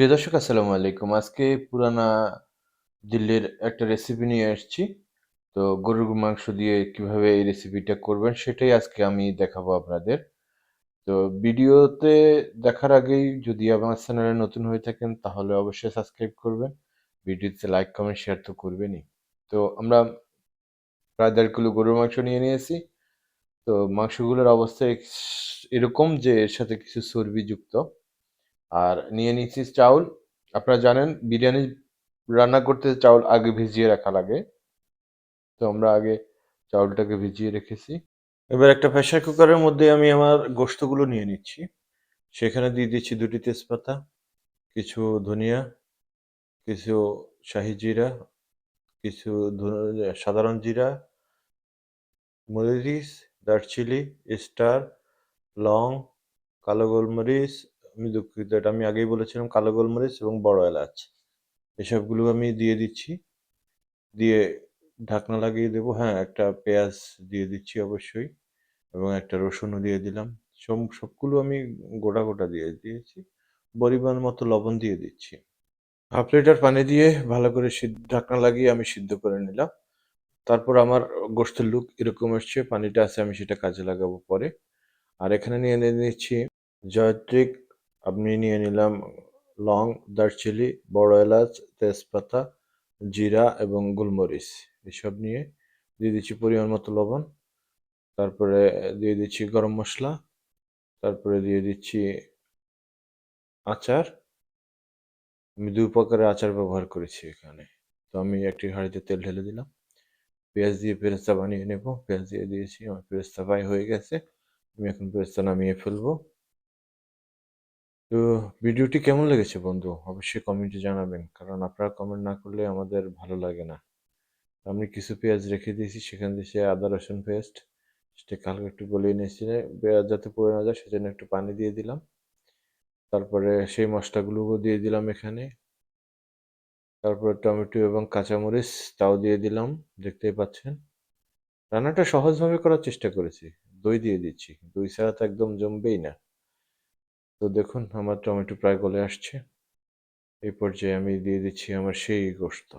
প্রিয় দর্শক, আসসালামু আলাইকুম। আজকে পুরানা দিল্লির একটা রেসিপি নিয়ে এসেছি তো গরুর মাংস দিয়ে কীভাবে এই রেসিপিটা করবেন সেটাই আজকে আমি দেখাবো আপনাদের। তো ভিডিওতে দেখার আগেই যদি আমার চ্যানেলে নতুন হয়ে থাকেন, তাহলে অবশ্যই সাবস্ক্রাইব করবেন। ভিডিওতে লাইক কমেন্ট শেয়ার তো করবেনই। তো আমরা প্রায় দেড় কিলো গরুর মাংস নিয়ে নিয়েছি। তো মাংসগুলোর অবস্থা এরকম যে এর সাথে কিছু চর্বি যুক্ত। আর নিয়ে নিচ্ছি চাউল। আপনারা জানেন, বিরিয়ানি রান্না করতে চাউল আগে ভিজিয়ে রাখা লাগে। তো আমরা আগে চাউলটাকে ভিজিয়ে রেখেছি। এবার একটা প্রেসার কুকারের মধ্যে আমি আমার গোস্তগুলো নিয়ে নিচ্ছি। সেখানে দিয়ে দিচ্ছি দুটি তেজপাতা, কিছু ধনিয়া, কিছু শাহি জিরা, কিছু সাধারণ জিরা, মরিচ, দারচিনি স্টার লং, কালো গোলমরিচ আমি দুঃখিত, এটা আমি আগেই বলেছিলাম, কালো গোলমরিচ এবং বড় এলাচ। এসবগুলো আমি দিয়ে দিচ্ছি। দিয়ে ঢাকনা লাগিয়ে দেবো। হ্যাঁ একটা পেঁয়াজ দিয়ে দিচ্ছি অবশ্যই এবং একটা রসুনও দিয়ে দিলাম। সব, সবগুলো আমি গোটা গোটা দিয়ে দিয়েছি। পরিমাণ মতো লবণ দিয়ে দিচ্ছি। হাফ লিটার পানি দিয়ে ভালো করে ঢাকনা লাগিয়ে আমি সিদ্ধ করে নিলাম। তারপর আমার গোষ্ঠের লুক এরকম এসছে পানিটা আছে, আমি সেটা কাজে লাগাবো পরে। আর এখানে নিয়ে নিয়ে নিচ্ছি জয়ত্রিক আপনি নিয়ে নিলাম লং, দারচিনি, বড় এলাচ, তেজপাতা, জিরা এবং গোলমরিচ। এসব নিয়ে দিয়ে দিচ্ছি পরিমাণ মতো লবণ, তারপরে দিয়ে দিচ্ছি গরম মশলা, তারপরে দিয়ে দিচ্ছি আচার। আমি দুই প্রকারের আচার ব্যবহার করেছি এখানে। তো আমি একটি হাঁড়িতে তেল ঢেলে দিলাম। পেঁয়াজ দিয়ে পেরেস্তা বানিয়ে নেব। পেঁয়াজ দিয়ে দিয়েছি, আমার পেরেস্তা ফ্রাই হয়ে গেছে। আমি এখন পেরেস্তা নামিয়ে ফেলব। তো ভিডিওটি কেমন লেগেছে বন্ধু? অবশ্যই কমেন্টে জানাবেন। কারণ আপনারা কমেন্ট না করলে আমাদের ভালো লাগে না। আমি কিছু পেঁয়াজ রেখে দিয়েছি, সেখান সে আদা, রসুন পেস্ট সেটাকে হালকা একটু গলিয়ে নিয়েছি পেঁয়াজ যাতে পড়ে না যায়, সেজন্য একটু পানি দিয়ে দিলাম। তারপরে সেই মশলাগুলোও দিয়ে দিলাম এখানে। তারপরে টমেটো এবং কাঁচামরিচ, তাও দিয়ে দিলাম, দেখতেই পাচ্ছেন। রান্নাটা সহজভাবে করার চেষ্টা করেছি। দই দিয়ে দিচ্ছি। দই ছাড়া তো একদম জমবেই না। তো দেখুন, আমার টমেটো প্রায় গলে আসছে। এই পর্যায়ে আমি দিয়ে দিচ্ছি আমার সেই গোস্ত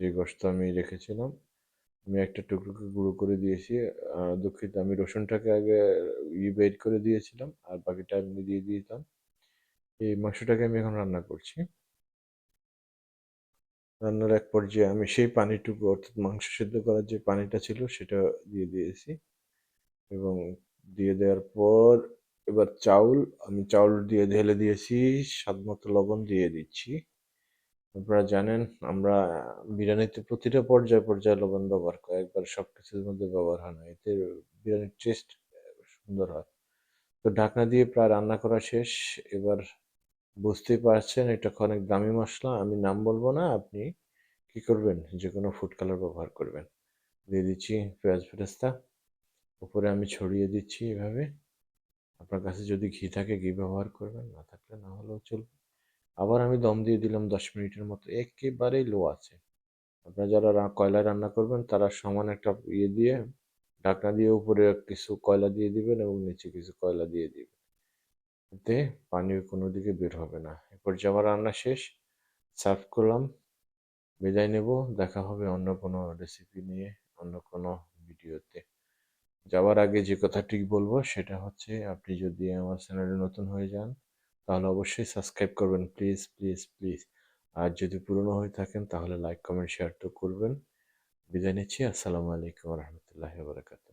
যে গোস্ত আমি রেখেছিলাম, আমি একটা টুকরোকে গুঁড়ো করে দিয়েছি। দুঃখিত, আমি রসুনটাকে আগে বের করে দিয়েছিলাম আর বাকিটা আমি দিয়ে দিয়েছিলাম এই মাংসটাকে আমি এখন রান্না করছি। রান্নার এক পর্যায়ে আমি সেই পানিটুকু, অর্থাৎ মাংস সিদ্ধ করার যে পানিটা ছিল, সেটা দিয়ে দিয়েছি। এবং দিয়ে দেওয়ার পর এবার চাউল, আমি চাউল দিয়ে ঢেলে দিয়েছি, স্বাদ মতো লবণ দিয়ে দিচ্ছি। আপনারা জানেন, আমরা বিরিয়ানিতে প্রতিটা পর্যায়ে পর্যায়ে লবণ ব্যবহার করি, একবার সব কিছুর মধ্যে ব্যবহার হয় না, এতে বিরিয়ানির টেস্ট সুন্দর হয়। তো ঢাকনা দিয়ে প্রায় রান্না করা শেষ, এবার বুঝতেই পারছেন, এটা অনেক দামি মশলা, আমি নাম বলব না, আপনি কি করবেন? যে কোনো ফুড কালার ব্যবহার করবেন। দিয়ে দিচ্ছি পেঁয়াজ ফেরেস্তা উপরে আমি ছড়িয়ে দিচ্ছি এভাবে। আপনার কাছে যদি ঘি থাকে, ঘি ব্যবহার করবেন, না থাকলে না হলেও চলবে। আবার আমি দম দিয়ে দিলাম দশ মিনিটের মতো, একেবারেই লো আছে। আপনারা যারা কয়লা রান্না করবেন, তারা সমান একটা ইয়ে দিয়ে, ঢাকনা দিয়ে উপরে কিছু কয়লা দিয়ে দিবেন এবং নিচে কিছু কয়লা দিয়ে দিবেন। এতে পানি কোনো দিকে বের হবে না। এরপর আমার রান্না শেষ। সার্ভ করলাম। বিদায় নেব। দেখা হবে অন্য কোনো রেসিপি নিয়ে, অন্য কোনো ভিডিওতে। যাওয়ার আগে যে কথাটি বলব সেটা হচ্ছে, আপনি যদি আমার চ্যানেলে নতুন হয়ে যান, তাহলে অবশ্যই সাবস্ক্রাইব করবেন। Please please please. আর যদি পুরনো হয়ে থাকেন, তাহলে লাইক, কমেন্ট, শেয়ার তো করবেন। বিদায় নিচ্ছি। আসসালামু আলাইকুম রহমতুল্লাহ বারকাত